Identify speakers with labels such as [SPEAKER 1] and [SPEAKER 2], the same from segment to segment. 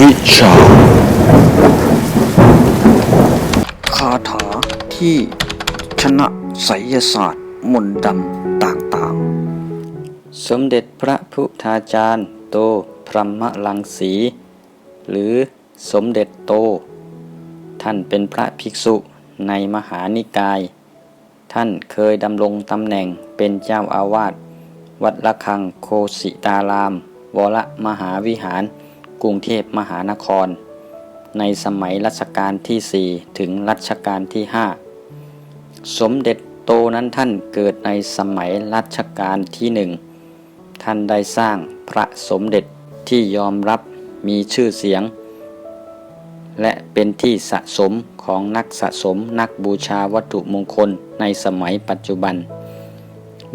[SPEAKER 1] วิชา คาถาที่ชนะไสยศาสตร์มนต์ดำต่างๆ
[SPEAKER 2] สมเด็จพระพุทธาจารย์โตพรหมลังสี หรือสมเด็จโต ท่านเป็นพระภิกษุในมหานิกาย ท่านเคยดำรงตำแหน่งเป็นเจ้าอาวาส วัดละคังโคสิตาราม วรมหาวิหาร กรุงเทพมหานคร ในสมัยรัชกาลที่ 4 ถึงรัชกาลที่ 5 สมเด็จโตนั้นท่านเกิดในสมัยรัชกาลที่หนึ่งท่านได้สร้างพระสมเด็จที่ยอมรับมีชื่อเสียง และเป็นที่สะสมของนักสะสมนักบูชาวัตถุมงคลในสมัยปัจจุบัน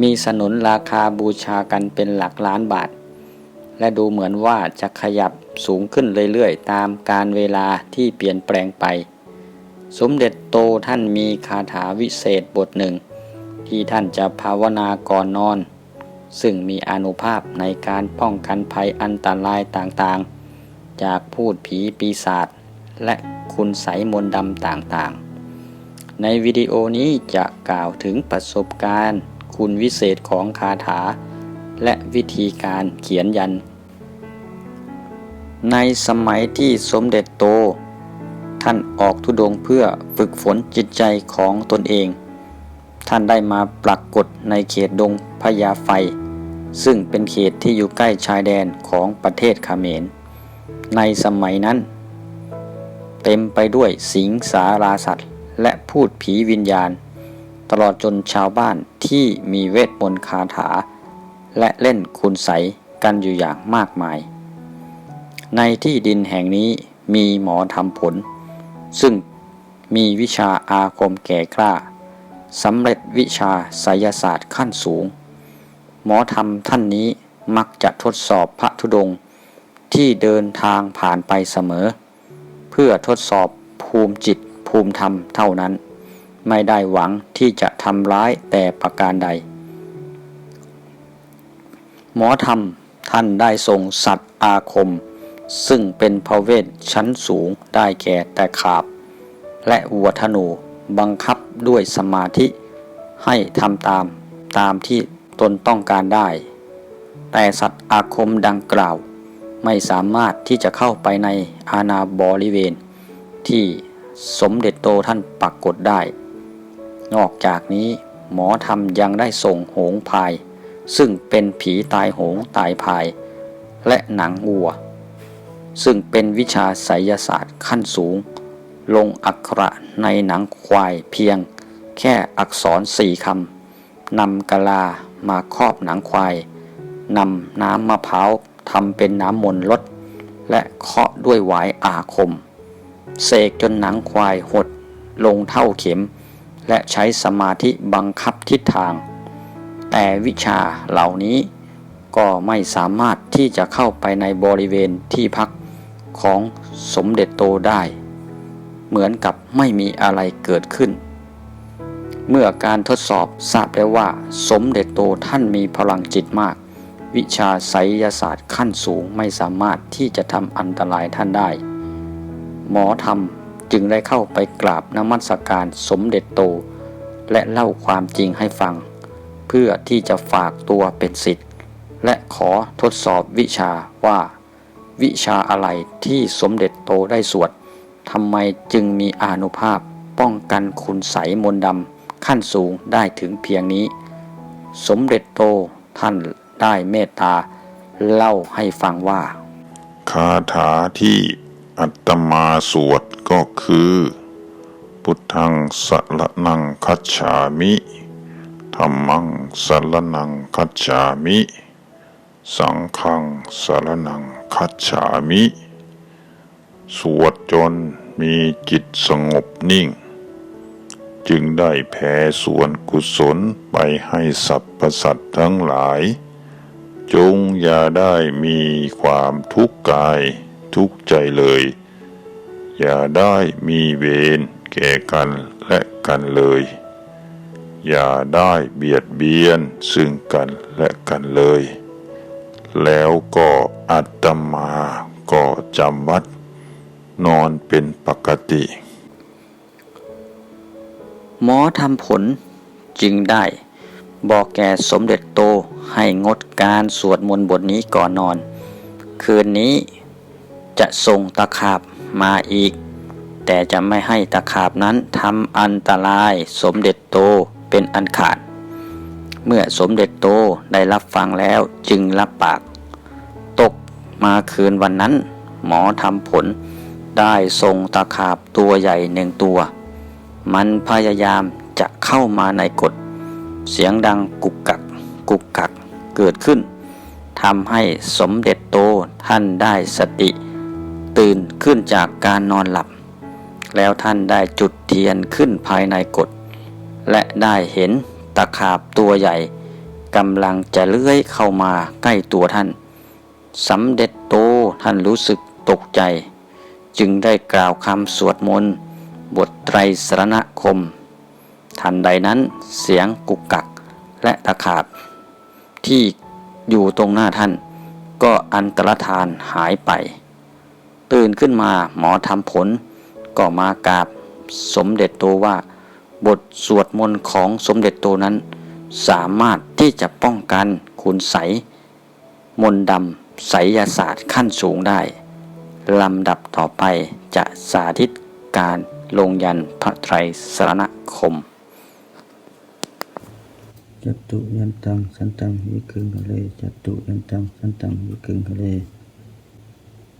[SPEAKER 2] มีสนุนราคาบูชากันเป็นหลักล้านบาท และดูเหมือนว่าจะขยับสูงขึ้นเรื่อยๆ ตามการเวลาที่เปลี่ยนแปลงไป สมเด็จโตท่านมีคาถาวิเศษบทหนึ่ง ที่ท่านจะภาวนาก่อนนอน ซึ่งมีอนุภาพในการป้องกันภัยอันตรายต่างๆ จากพูดผีปีศาจและคุณไสยมนต์ดำต่างๆ ในวิดีโอนี้จะกล่าวถึงประสบการณ์ คุณวิเศษของคาถา และวิธีการเขียนยัน ในสมัยที่สมเด็จโต ท่านออกทุดงเพื่อฝึกฝนจิตใจของตนเอง ท่านได้มาปรากฏในเขตดงพญาไฟ ซึ่งเป็นเขตที่อยู่ใกล้ชายแดนของประเทศคาเมรในสมัยนั้น เต็มไปด้วยสิงสาราสัตว์ และพูดผีวิญญาณ ตลอดจนชาวบ้านที่มีเวทมนต์คาถา และเล่นคุณใสกันอยู่อย่างมากมาย ในที่ดินแห่งนี้มีหมอทำผล ซึ่งมีวิชาอาคมแก่กล้าสำเร็จวิชาไสยศาสตร์ขั้นสูง หมอธรรมท่านนี้มักจะทดสอบพระธุดงค์ที่เดินทางผ่านไปเสมอ เพื่อทดสอบภูมิจิตภูมิธรรมเท่านั้น ไม่ได้หวังที่จะทำร้ายแต่ประการใด หมอธรรมท่านได้ทรงสัตว์อาคม ซึ่งเป็นพระเวทชั้นสูงได้แก่แต่ขาบ และวัวธนูบังคับด้วยสมาธิให้ทำตามตามที่ตนต้องการได้ แต่สัตว์อาคมดังกล่าว ไม่สามารถที่จะเข้าไปในอาณาบริเวณ ที่สมเด็จโตท่านปรากกฏได้ นอกจากนี้หมอธรรมยังได้ส่งโหงพาย ซึ่งเป็นผีตายโหงตายพาย และหนังวัว ซึ่งเป็นวิชาไสยศาสตร์ขั้นสูง ลงอักขระในหนังควายเพียง แค่อักษรสี่คำนำกะลามาครอบหนังควายนำน้ำมะพร้าวทำเป็นน้ำมนต์ลด และเคาะด้วยหวายอาคม เสกจนหนังควายหดลงเท่าเข็ม และใช้สมาธิบังคับทิศทาง แต่วิชาเหล่านี้ก็ไม่สามารถที่จะเข้าไปในบริเวณที่พักของสมเด็จโตได้ เหมือนกับไม่มีอะไรเกิดขึ้น เมื่อการทดสอบทราบแล้วว่า สมเด็จโตท่านมีพลังจิตมาก วิชาไสยศาสตร์ขั้นสูงไม่สามารถที่จะทำอันตรายท่านได้ หมอธรรมจึงได้เข้าไปกราบนมัสการสมเด็จโต และเล่าความจริงให้ฟัง พื่อที่จะฝากตัวเป็นศิษย์และขอทดสอบวิชาว่า วิชาอะไรที่สมเด็จโตได้สวดทำไมจึงมีอานุภาพป้องกันคุณใสมนดำขั้นสูงได้ถึงเพียงนี้ สมเด็จโตท่านได้เมตตา เล่าให้ฟังว่า
[SPEAKER 3] คาถาที่อัตมาสวดก็คือ พุทธังสรนังคัจฉามิ ธรรมังสารนังคัจฉามิ สังฆังสารนังคัจฉามิ สวดจนมีจิตสงบนิ่ง จึงได้แผ่ส่วนกุศลไปให้สรรพสัตว์ทั้งหลาย จงอย่าได้มีความทุกข์กายทุกข์ใจเลย อย่าได้มีเวรแก่กันและกันเลย อย่าได้เบียดเบียนซึ่งกันและกันเลย แล้วก็อัตมาก็จำวัด นอนเป็นปกติ
[SPEAKER 2] หมอทำผลจึงได้ บอกแก่สมเด็จโตให้งดการสวดมนต์บทนี้ก่อนนอน คืนนี้จะส่งตะขาบมาอีก แต่จะไม่ให้ตะขาบนั้นทำอันตรายสมเด็จโต เป็นอันขาด เมื่อสมเด็จโตได้รับฟังแล้วจึงรับปาก ตกมาคืนวันนั้น หมอทำผลได้ส่งตะขาบตัวใหญ่หนึ่งตัว มันพยายามจะเข้ามาในกฎ เสียงดังกุกกัก กุกกักเกิดขึ้นทำให้สมเด็จโตท่านได้สติ ตื่นขึ้นจากการนอนหลับ แล้วท่านได้จุดเทียนขึ้นภายในกฎ และได้เห็นตะขาบตัวใหญ่กำลังจะเลื้อยเข้ามาใกล้ตัวท่านสำเด็จโตท่านรู้สึกตกใจ จึงได้กล่าวคำสวดมนต์ บทไตรสรณคม ทันใดนั้นเสียงกุกกักและตะขาบ ที่อยู่ตรงหน้าท่าน ก็อันตรธานหายไป ตื่นขึ้นมาหมอทำผล ก็มากราบสมเด็จโตว่า บทสวดมนต์ของสมเด็จโตนั้น สามารถที่จะป้องกันคุณใส มนดำไสยศาสตร์ขั้นสูงได้ลำดับต่อไปจะสาธิตการลงยันพระไตรสรณคม
[SPEAKER 4] จตุยันตังสันตังวิคึงคะเลจตุยันตังสันตังวิคึงคะเล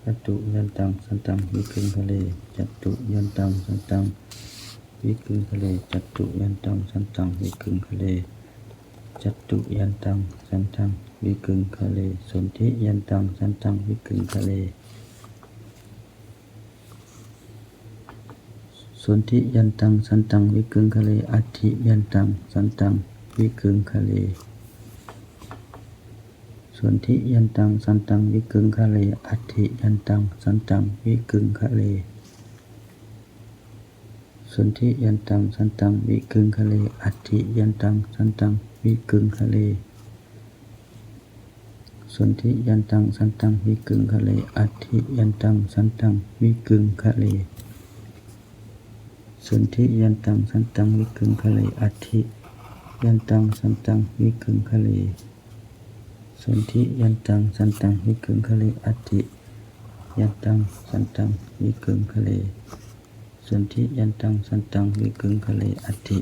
[SPEAKER 4] จตุยันตังสันตังวิคึงคะเลจตุยันตังสันตัง วิคึงคะเลจัตุยันตังสันตังวิคึงคะเลจัตุยันตังสันตังวิคึงคะเลสนธิยันตังสันตังวิคึงคะเลสนธิยันตังสันตังวิคึงคะเลอัตถิยันตังสันตังวิคึงคะเลสนธิยันตังสันตังวิคึงคะเลอัตถิยันตังสันตังวิคึงคะเล สนธิยันตังสันตังวิคึงคะเล อัตถิยันตังสันตังวิคึงคะเลสนธิยันตังสันตังวิคึงคะเล อัตถิยันตังสันตังวิคึงคะเลสนธิยันตังสันตังวิคึงคะเล อัตถิยันตังสันตังวิคึงคะเลสนธิยันตังสันตังวิคึงคะเล อัตถิยันตังสันตังวิคึงคะเล สันธิยันตังสันตังวิคึงคะเลอัติ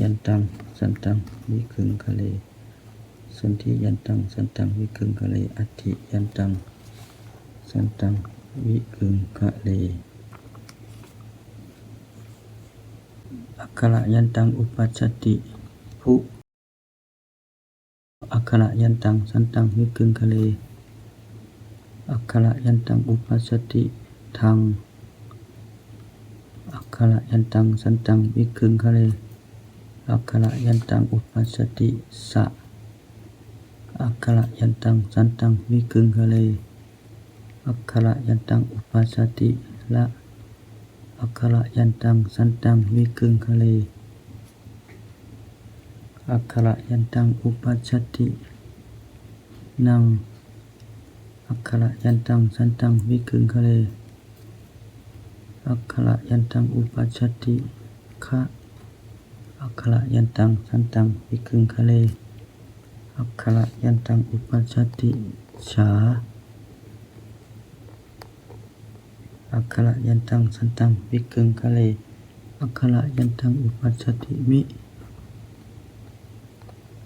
[SPEAKER 4] ยันตังสันตังวิคึงคะเลสันธิยันตังสันตังวิคึงคะเลอัติยันตังสันตังวิคึงคะเลอักขระยันตังอุปัชติภุอักขระยันตังสันตังวิกึงคะเลอักขระยันตังอุปัชติทัง ขระยันตังสันตังวิกึงคะเลอักขระยันตังอุปัชชติสะอักขระยันตังสันตังวิกึงคะเลอักขระยันตังอุปัชชติละอักขระยันตังสันตังวิกึงคะเลอักขระยันตังอุปัชชตินังอักขระยันตังสันตังวิกึงคะเล อักขระยันตังอุปัชติคะอักขระยันตังสันตังวิกึงคะเล อักขระยันตังอุปัชติฉาอักขระยันตังสันตังวิกึงคะเลอักขระยันตังอุปัชติมิ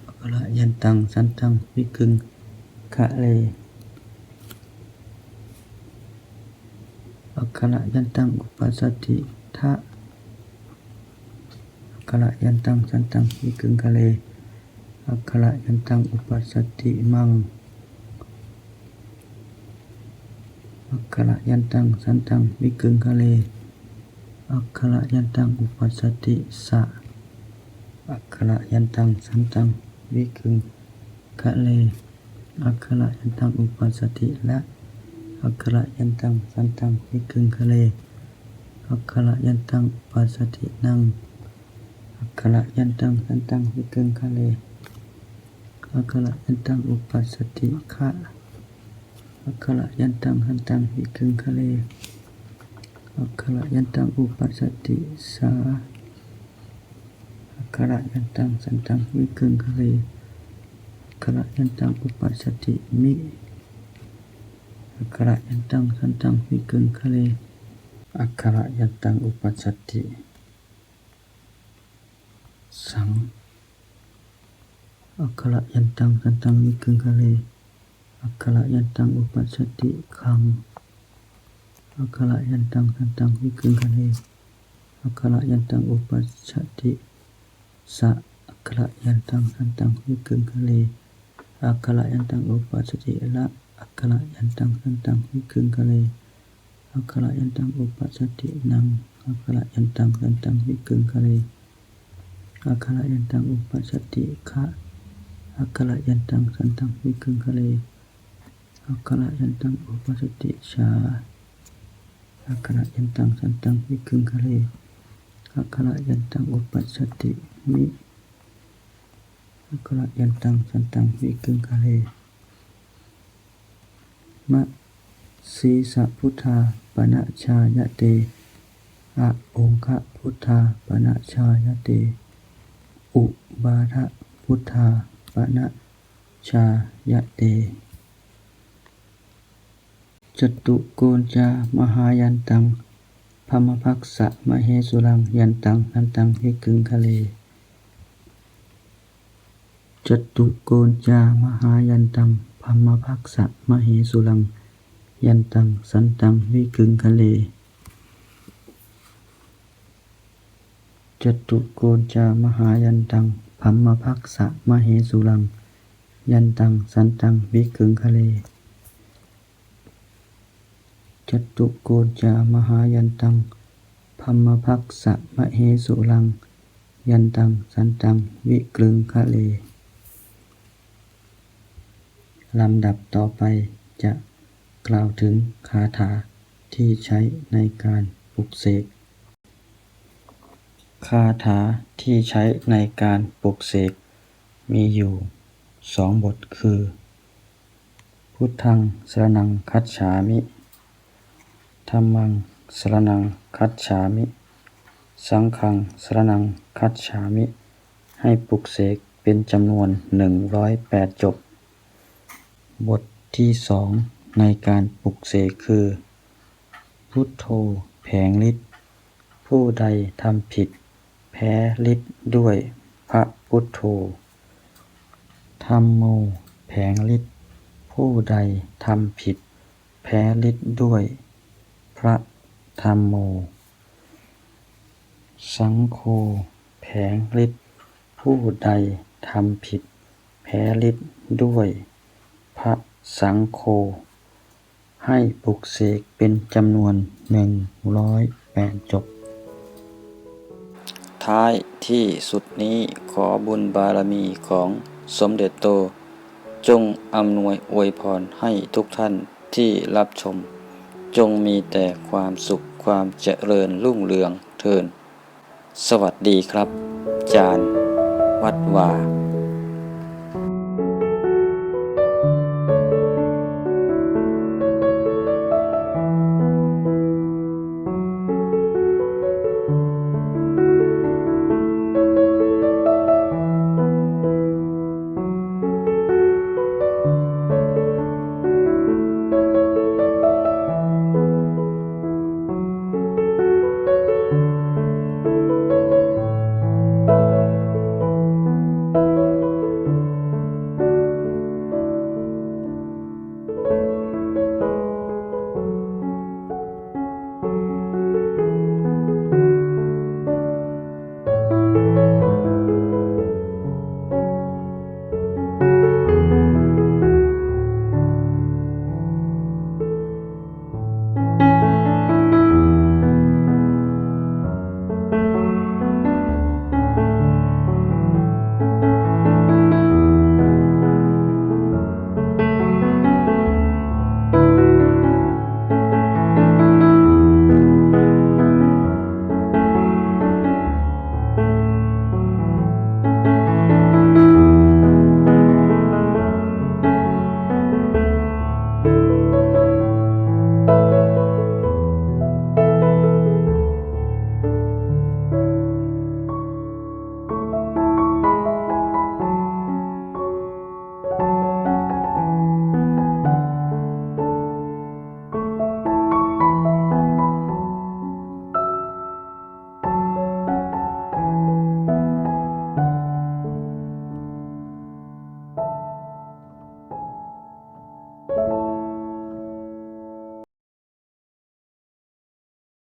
[SPEAKER 4] อักขระยันตังสันตังวิกึงคะเล อักขระยันตังอุปัชชติทะอักขระยันตังสันตังวิกึงคะเลอักขระยันตังอุปัชชติมังอักขระยันตังสันตังวิกึงคะเลอักขระยันตังอุปัสสติสะอักขระยันตังสันตังวิกึงคะเลอักขระยันตังอุปัสสติละ อักขระยันตัง สันตังวิกึงคะเล อักขระยันตังปัสสตินัง อักขระยันตัง สันตังวิกึงคะเล อักขระยันตังอุปัสสติคะอัคระยันตังหันตังวิคึงคะเล อัคระยันตังอุปัสสติสาอัคระยันตัง สันตังวิคึงคะเลอัคระยันตังอุปัสสติมิ อัคขระยันตังสันตังวิคึงคะเลอัคขระยันตังอุปัสสติสังอัคขระยันตังสันตังวิคึงคะเลอัคขระยันตังอุปัสสติคังอัคขระยันตังสันตังวิกึงคะเลอัคขระยันตังอุปัสสติสะอัคขระยันตังสันตังวิกึงคะเลอัคขระยันตังอุปัสสติละ อัคระยันตังสันตังวิกึงคะเลอัคระยันตังอุปัสสตินังอัคระยันตังสันตังวิกึงคะเลอัคระยันตังอุปัสสติคะอัคระยันตังสันตังวิกึงคะเลอัคระยันตังอุปสติชาอัคระยันตังสันตังวิคึงคะเลอัคระยันตังอุปสติมิอัคระยันตังสันตังวิคึงคะเล มะสีสะพุทธาปนะชายะเตอะองคะพุทธาปนะชายะเต อุบาทะพุทธาปนะชายะเตจตุโกนจามหายันตังพมภักษะมเหสุรังยันตังนันตังวิกึงคะเลจตุโกนจามหายันตัง พัมมภักษะมเหสุรังยันตังสันตังวิกึงคะเลจตุโกนจามหายันตังพัมมภักษะมเหสุรัง ยันตัง สันตัง วิกึงคะเล จตุโกจามหายันตังพัมมภักษะมะเหสุรัง ยันตัง สันตัง วิกลึงคะเล ลำดับต่อไปจะกล่าวถึงคาถาที่ใช้ในการปลุกเสก คาถาที่ใช้ในการปลุกเสก มีอยู่สองบทคือ พุทธังสรนังคัจฉามิธรรมังสรนังคัจฉามิ สังฆังสรนังคัจฉามิ ให้ปลุกเสกเป็นจำนวนหนึ่งร้อยแปดจบ บทที่สองในการปลุกเสกคือ พุทโธแผงฤทธิ์ผู้ใดทำผิด แพ้ฤทธิ์ด้วยพระพุทโธธรรมโมแผงฤทธิ์ผู้ใดทำผิด แพ้ฤทธิ์ด้วย พระธรรมโม สังโฆแผงฤทธิ์ผู้ใดทำผิด แพ้ฤทธิ์ด้วย พระสังโฆ ให้ปลุกเสกเป็นจำนวนหนึ่งร้อยแปดจบ
[SPEAKER 2] ท้ายที่สุดนี้ขอบุญบารมีของสมเด็จโต จงอำนวยอวยพรให้ทุกท่านที่รับชม จงมีแต่ความสุขความเจริญรุ่งเรืองเทิน สวัสดีครับ จาร์วัดวา